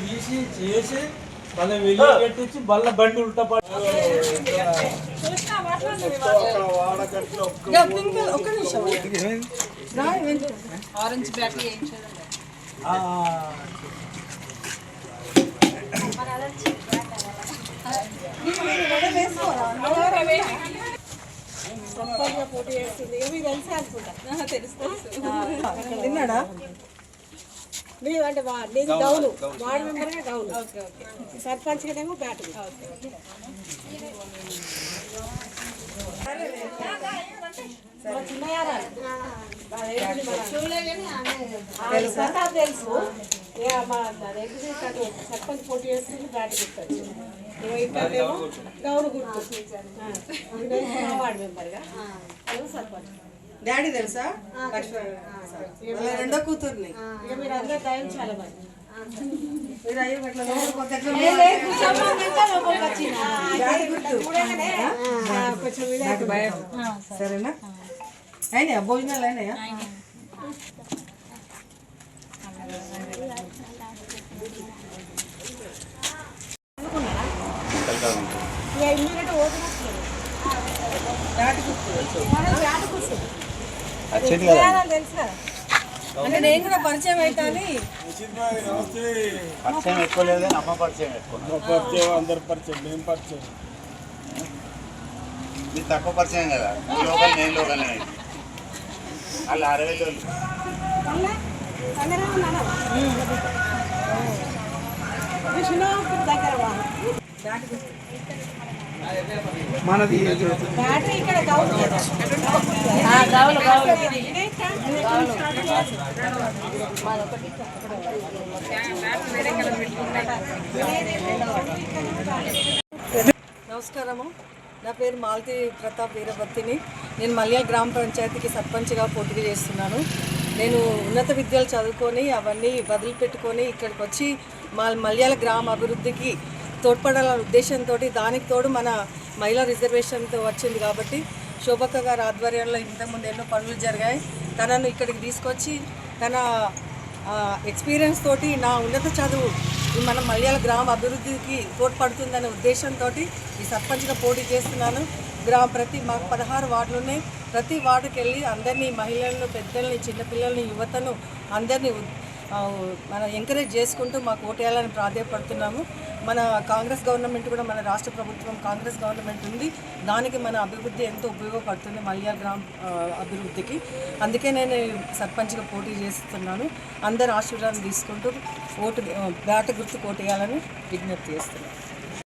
VC చేసి మళ్ళీ వెయ్యి పెట్టించి మళ్ళీ బండి ఉల్టా పడి ఆరెంజ్ బ్యాటరీ ఏం చేయాలి ఆ, తిన్నాడా? నీది అంటే వా- నీది గౌను వార్డు మెంబర్గా గౌను. సర్పంచ్ ఏమో బ్యాట్. తెలుసు? సర్పంచ్ పోటీ చేస్తుంది బ్యాట్ గుర్తు ఇక్కడేమో గౌను గుర్తు. వార్డు మెంబర్గా. సర్పంచ్. డాడీ తెలుసా? రెండో కూతుర్ని. మీరు అయ్యో అట్లా సరేనా? అయినాయా? భోజనాలు అయినాయా? ఇక ఇమ్మీడియట్ ఓటునట్లేదు డాడీ గుర్తు. తెలుసు కదా. అంటే నేను కూడా పరిచయం అవుతాని. పరిచయం ఎక్కువ లేదు అమ్మ పరిచయం ఎక్కువ. పరిచయం అందరు పరిచయం మేము పరిచయం. ఇది తక్కువ పరిచయం కదా. లోకల్ నేను లోకల్ వాళ్ళు అరవై వాళ్ళు మనది. నమస్కారము. నా పేరు మాలతి ప్రతాప్ వీరభర్తిని నేను మల్యాల గ్రామ పంచాయతీకి సర్పంచ్గా పోటీ చేస్తున్నాను. నేను ఉన్నత విద్యలు చదువుకొని అవన్నీ వదిలిపెట్టుకొని ఇక్కడికి వచ్చి మా మలయాళ గ్రామ అభివృద్ధికి తోడ్పడాలనే ఉద్దేశంతో దానికి తోడు మన మహిళా రిజర్వేషన్తో వచ్చింది కాబట్టి శోభక్క గారి ఆధ్వర్యంలో ఇంతకుముందు ఎన్నో పనులు జరిగాయి. తనను ఇక్కడికి తీసుకొచ్చి తన ఎక్స్పీరియన్స్ తోటి నా ఉన్నత చదువు మన మలయాళ గ్రామ అభివృద్ధికి తోడ్పడుతుందనే ఉద్దేశంతో ఈ సర్పంచ్గా పోటీ చేస్తున్నాను. గ్రామ ప్రతి మాకు పదహారు వార్డులు ఉన్నాయి ప్రతి వార్డుకి వెళ్ళి అందరినీ మహిళలను పెద్దల్ని చిన్నపిల్లల్ని యువతను అందరినీ మనం మన ఎంకరేజ్ చేసుకుంటూ మాకు ఓటేయాలని ప్రాధాన్యపడుతున్నాము మన కాంగ్రెస్ గవర్నమెంట్ కూడా మన రాష్ట్ర ప్రభుత్వం కాంగ్రెస్ గవర్నమెంట్ ఉంది. దానికి మన అభివృద్ధి ఎంతో ఉపయోగపడుతుంది మల్యా గ్రామ అభివృద్ధికి. అందుకే నేను సర్పంచ్గా పోటీ చేస్తున్నాను. అందరు ఆశీర్వాదం తీసుకుంటూ ఓటు బ్యాట గుర్తు కోటేయాలని విజ్ఞప్తి చేస్తున్నాను.